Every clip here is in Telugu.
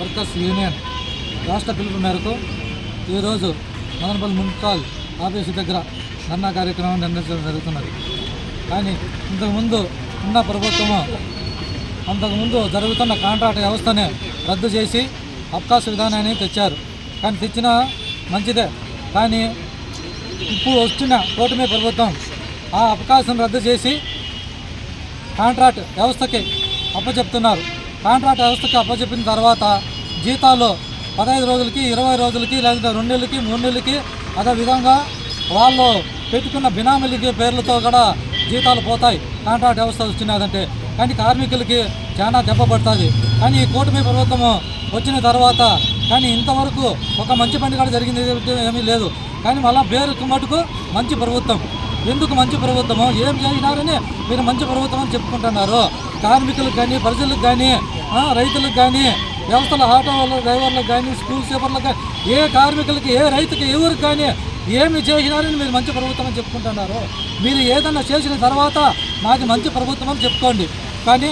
వర్కర్స్ యూనియన్ రాష్ట్ర పిలుపు మేరకు ఈరోజు మదనపల్లి మున్సిపల్ ఆఫీసు దగ్గర ధర్నా కార్యక్రమం నిర్వహించడం జరుగుతున్నది. కానీ ఇంతకుముందు ఉన్న ప్రభుత్వము అంతకుముందు జరుగుతున్న కాంట్రాక్ట్ వ్యవస్థని రద్దు చేసి అవకాశ విధానాన్ని తెచ్చారు. కానీ తెచ్చిన మంచిదే. కానీ ఇప్పుడు వచ్చిన కూటమి ప్రభుత్వం ఆ అవకాశం రద్దు చేసి కాంట్రాక్ట్ వ్యవస్థకి అప్పచెప్తున్నారు. కాంట్రాక్ట్ వ్యవస్థకి అప్పచెప్పిన తర్వాత జీతాలు పదహైదు రోజులకి ఇరవై రోజులకి లేకపోతే రెండు నెలలకి మూడు నెలలకి అదే విధంగా వాళ్ళు పెట్టుకున్న బినామీలకి పేర్లతో కూడా జీతాలు పోతాయి. కాంట్రాక్ట్ వ్యవస్థ వచ్చినదంటే. కానీ కార్మికులకి చాలా దెబ్బపడుతుంది కానీ ఈ కూటమి ప్రభుత్వము వచ్చిన తర్వాత కానీ ఇంతవరకు ఒక మంచి పని కూడా జరిగింది ఏమీ లేదు. కానీ మళ్ళీ పేరుకు మటుకు మంచి ప్రభుత్వం. ఎందుకు మంచి ప్రభుత్వము? ఏం చేసినారని మీరు మంచి ప్రభుత్వం అని చెప్పుకుంటున్నారు. కార్మికులకు కానీ ప్రజలకు కానీ రైతులకు కానీ వ్యవస్థల ఆటో వాళ్ళ డ్రైవర్లకు కానీ స్కూల్ సేపర్లకు కానీ ఏ కార్మికులకి ఏ రైతుకి ఎవరికి కానీ ఏమి చేసినారని మీరు మంచి ప్రభుత్వం అని చెప్పుకుంటున్నారు. మీరు ఏదన్నా చేసిన తర్వాత మాది మంచి ప్రభుత్వం అని చెప్పుకోండి. కానీ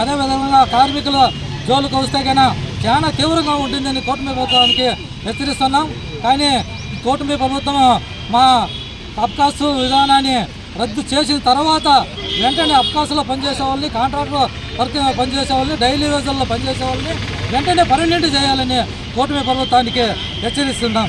అదేవిధంగా కార్మికుల జోలికి వస్తే కన్నా చాలా తీవ్రంగా ఉంటుందని కూటమి ప్రభుత్వానికి హెచ్చరిస్తున్నాం. కానీ కూటమి ప్రభుత్వం మా అబ్కాసు విధానాన్ని రద్దు చేసిన తర్వాత వెంటనే అప్కాసులో పనిచేసే వాళ్ళని కాంట్రాక్ట్ వర్క్ పనిచేసే వాళ్ళని డైలీ వేజల్లో పనిచేసే వాళ్ళని వెంటనే పర్మనెంట్ చేయాలని కూటమి ప్రభుత్వానికి హెచ్చరిస్తున్నాం.